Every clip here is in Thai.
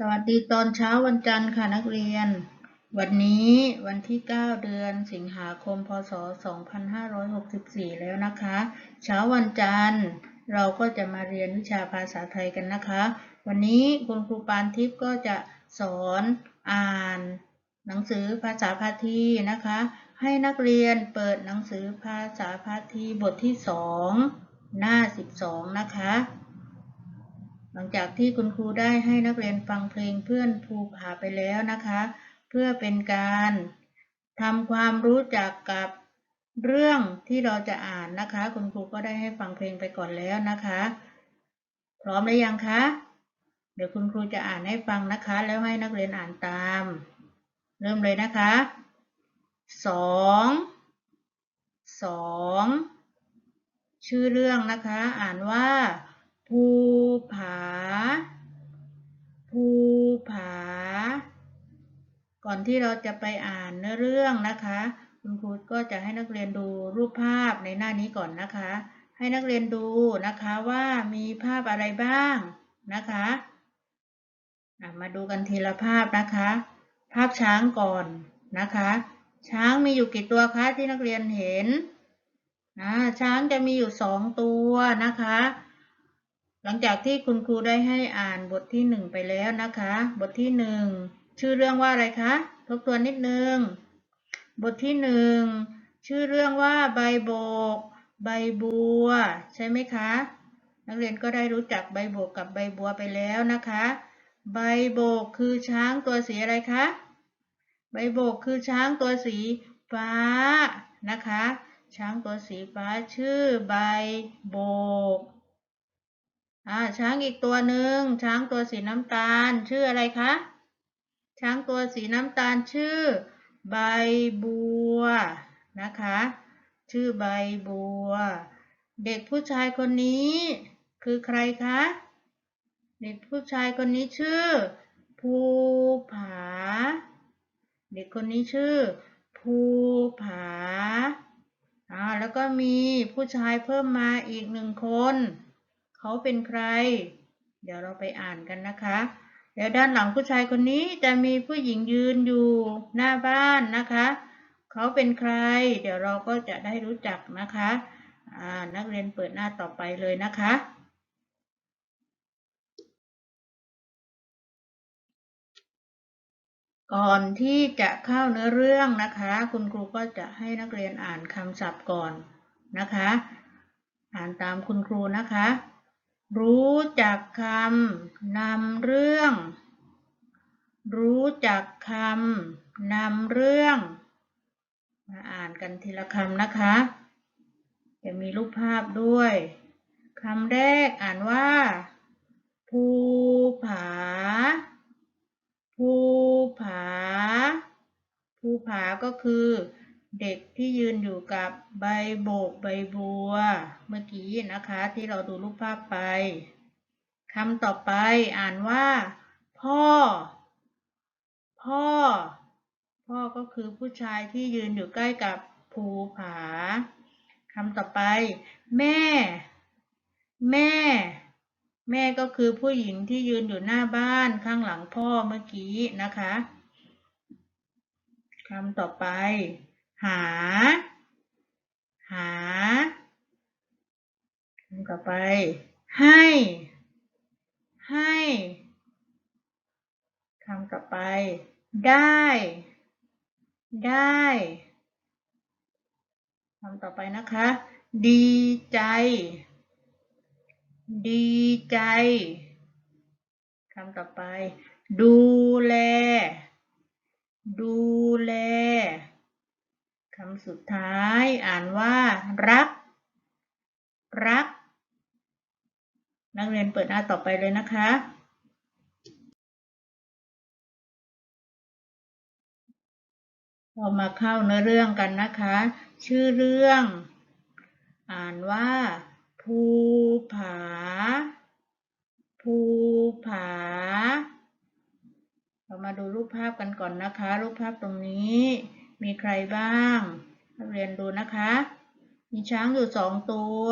สวัสดีตอนเช้าวันจันทร์ค่ะนักเรียน วันนี้วันที่ 9 เดือนสิงหาคม พศ 2564 แล้วนะคะ เช้าวันจันทร์เราก็จะมาเรียนวิชาภาษาไทยกันนะคะ วันนี้คุณครูปานทิพย์ก็จะสอนอ่านหนังสือภาษาพาทีนะคะ ให้นักเรียนเปิดหนังสือภาษาพาทีบทที่ 2 หน้า 12 นะคะ ลังจากที่คุณครูได้ให้นักเรียนฟังเพลงเพื่อนภูผาไปแล้วนะคะ เพื่อเป็นการทำความรู้จักกับเรื่องที่เราจะอ่านนะคะ คุณครูก็ได้ให้ฟังเพลงไปก่อนแล้วนะคะ พร้อมหรือยังคะ เดี๋ยวคุณครูจะอ่านให้ฟังนะคะ แล้วให้นักเรียนอ่านตาม เริ่มเลยนะคะสองสองชื่อเรื่องนะคะ อ่านว่า ก่อนที่เราจะไปอ่านเนื้อเรื่องนะคะ คุณครูก็จะให้นักเรียนดูรูปภาพในหน้านี้ก่อนนะคะ ให้นักเรียนดูนะคะว่ามีภาพอะไรบ้างนะคะมาดูกันทีละภาพนะคะ ภาพช้างก่อนนะคะ ช้างมีอยู่กี่ตัวคะที่นักเรียนเห็นช้างจะมีอยู่สองตัวนะคะ หลังจากที่คุณครูได้ให้อ่านบทที่หนึ่งไปแล้วนะคะ บทที่หนึ่ง ชื่อเรื่องว่าอะไรคะ ทบทวนนิดนึง บทที่หนึ่งชื่อเรื่องว่าใบโบก ใบบัว ใช่ไหมคะ นักเรียนก็ได้รู้จักใบโบกกับใบบัวไปแล้วนะคะ ใบโบกคือช้างตัวสีอะไรคะ ใบโบกคือช้างตัวสีฟ้านะคะ ช้างตัวสีฟ้าชื่อใบโบกอ่าช้างอีกตัวหนึ่งช้างตัวสีน้ำตาลชื่ออะไรคะ ช้างตัวสีน้ำตาลชื่อ ใบบัวนะคะ ชื่อใบบัว เด็กผู้ชายคนนี้คือใครคะ เด็กผู้ชายคนนี้ชื่อ ภูผา เด็กคนนี้ชื่อ ภูผาอ่าแล้วก็มีผู้ชายเพิ่มมาอีกหนึ่งคน เขาเป็นใคร เดี๋ยวเราไปอ่านกันนะคะ แล้วด้านหลังผู้ชายคนนี้จะมีผู้หญิงยืนอยู่หน้าบ้านนะคะ เขาเป็นใคร เดี๋ยวเราก็จะได้รู้จักนะคะอ่านักเรียนเปิดหน้าต่อไปเลยนะคะ ก่อนที่จะเข้าเนื้อเรื่องนะคะ คุณครูก็จะให้นักเรียนอ่านคำศัพท์ก่อนนะคะ อ่านตามคุณครูนะคะ รู้จักคำนำเรื่อง รู้จักคำนำเรื่อง มาอ่านกันทีละคำนะคะ จะมีรูปภาพด้วยคำแรกอ่านว่า ภูผา ภูผา ภูผาก็คือ เด็กที่ยืนอยู่กับใบโบกใบบัว เมื่อกี้นะคะที่เราดูรูปภาพไปคำต่อไปอ่านว่า พ่อ พ่อ พ่อก็คือผู้ชายที่ยืนอยู่ใกล้กับภูผาคำต่อไป แม่ แม่ แม่ก็คือผู้หญิงที่ยืนอยู่หน้าบ้านข้างหลังพ่อเมื่อกี้นะคะคำต่อไป หา หาคำต่อไป ให้ ให้คำต่อไป ได้ ได้คำต่อไปนะคะ ดีใจ ดีใจคำต่อไป ดูแล ดูแล คำสุดท้ายอ่านว่า รัก รัก นักเรียนเปิดหน้าต่อไปเลยนะคะเรามาเข้าเนื้อเรื่องกันนะคะ ชื่อเรื่อง อ่านว่า ภูผา ภูผา เรามาดูรูปภาพกันก่อนนะคะ รูปภาพตรงนี้ มีใครบ้างนักเรียนดูนะคะ มีช้างอยู่สองตัว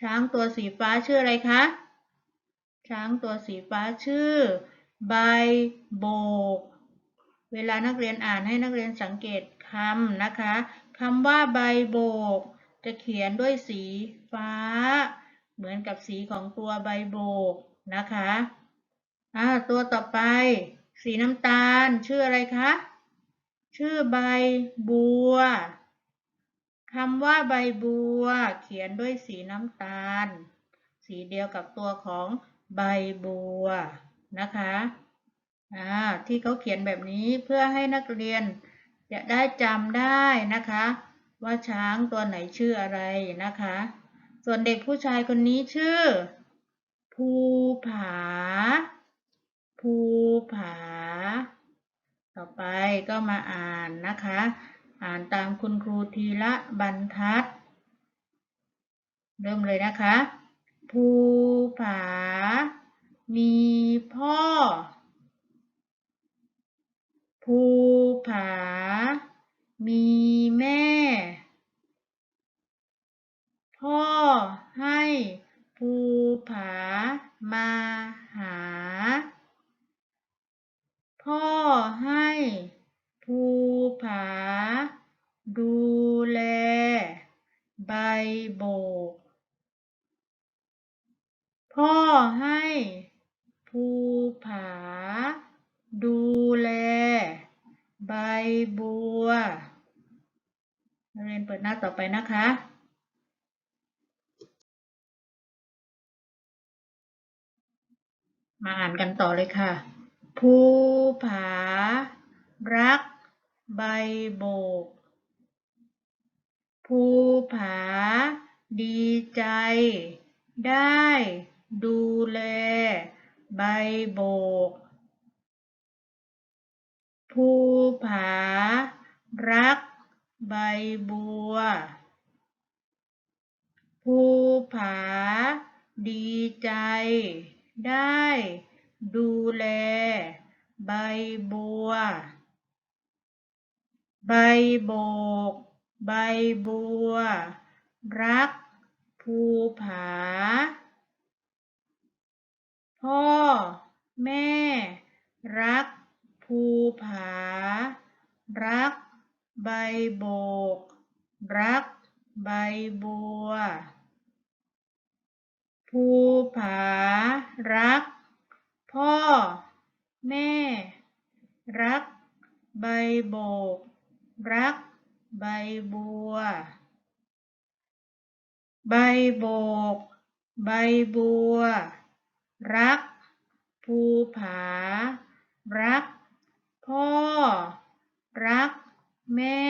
ช้างตัวสีฟ้าชื่ออะไรคะ ช้างตัวสีฟ้าชื่อใบโบก เวลานักเรียนอ่านให้นักเรียนสังเกตคำนะคะคำว่าใบโบก จะเขียนด้วยสีฟ้า เหมือนกับสีของตัวใบโบกนะคะอ่าตัวต่อไป สีน้ำตาลชื่ออะไรคะ ชื่อใบบัวคำว่าใบบัว เขียนด้วยสีน้ำตาล สีเดียวกับตัวของใบบัวนะคะอ่าที่เขาเขียนแบบนี้เพื่อให้นักเรียนจะได้จำได้นะคะ ว่าช้างตัวไหนชื่ออะไรนะคะ ส่วนเด็กผู้ชายคนนี้ชื่อ ภูผา ภูผา ต่อไปก็มาอ่านนะคะ อ่านตามคุณครูทีละบรรทัด เริ่มเลยนะคะ ภูผา มีพ่อ ภูผา มีแม่ พ่อให้ภูผามาหา พ่อให้ภูผา ดูแล ใบโบก พ่อให้ภูผา ดูแล ใบบัวเรียนเปิดหน้าต่อไปนะคะมาอ่านกันต่อเลยค่ะ ภูผา รัก ใบโบก ภูผา ดีใจ ได้ดูแล ใบโบก ภูผา รัก ใบบัว ภูผา ดีใจ ได้ ดูแล ใบบัว ใบโบก ใบบัว รัก ภูผา พ่อ แม่ รัก ภูผา รัก ใบโบก รัก ใบบัว ภูผา รัก พ่อ แม่ รัก ใบโบก รัก ใบบัว ใบโบก ใบบัว รัก ภูผา รัก พ่อ รัก แม่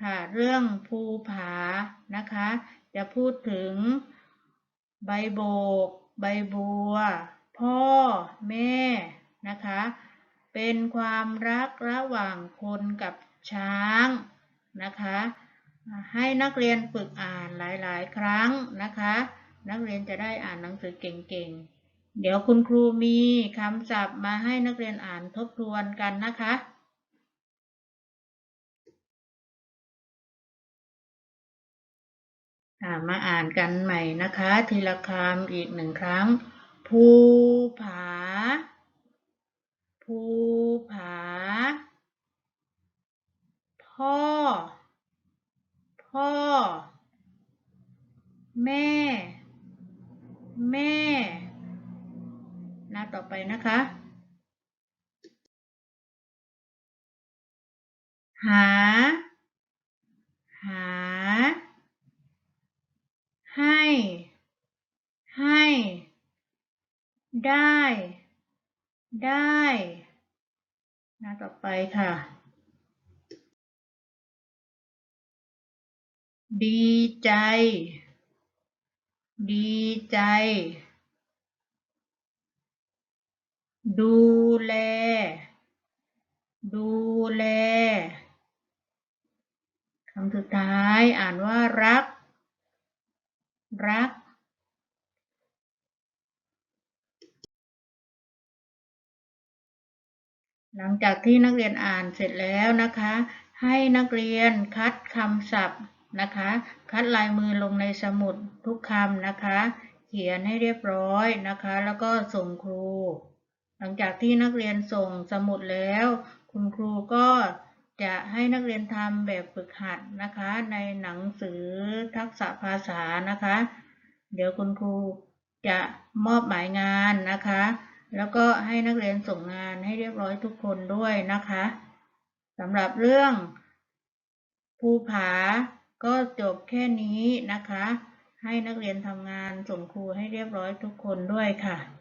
ค่ะ เรื่องภูผานะคะ จะพูดถึงใบโบก ใบบัว พ่อแม่นะคะ เป็นความรักระหว่างคนกับช้างนะคะ ให้นักเรียนฝึกอ่านหลาย ๆ ครั้งนะคะ นักเรียนจะได้อ่านหนังสือเก่ง ๆ เดี๋ยวคุณครูมีคำศัพท์มาให้นักเรียนอ่านทบทวนกันนะคะมาอ่านกันใหม่นะคะ ทีละคำอีกหนึ่งครั้ง ภูผา ภูผา พ่อ พ่อ แม่ แม่ หน้าต่อไปนะคะ หา หา ให้ ได้ ได้หน้าต่อไปค่ะ ดีใจ ดีใจ ดูแล ดูแลคำสุดท้ายอ่านว่ารัก รัก หลังจากที่นักเรียนอ่านเสร็จแล้วนะคะ ให้นักเรียนคัดคำศัพท์นะคะ คัดลายมือลงในสมุดทุกคำนะคะ เขียนให้เรียบร้อยนะคะ แล้วก็ส่งครู หลังจากที่นักเรียนส่งสมุดแล้ว คุณครูก็จะให้นักเรียนทำแบบฝึกหัดนะคะ ในหนังสือทักษะภาษานะคะ เดี๋ยวคุณครูจะมอบหมายงานนะคะ แล้วก็ให้นักเรียนส่งงานให้เรียบร้อยทุกคนด้วยนะคะสำหรับเรื่องภูผาก็จบแค่นี้นะคะ ให้นักเรียนทำงานส่งครูให้เรียบร้อยทุกคนด้วยค่ะ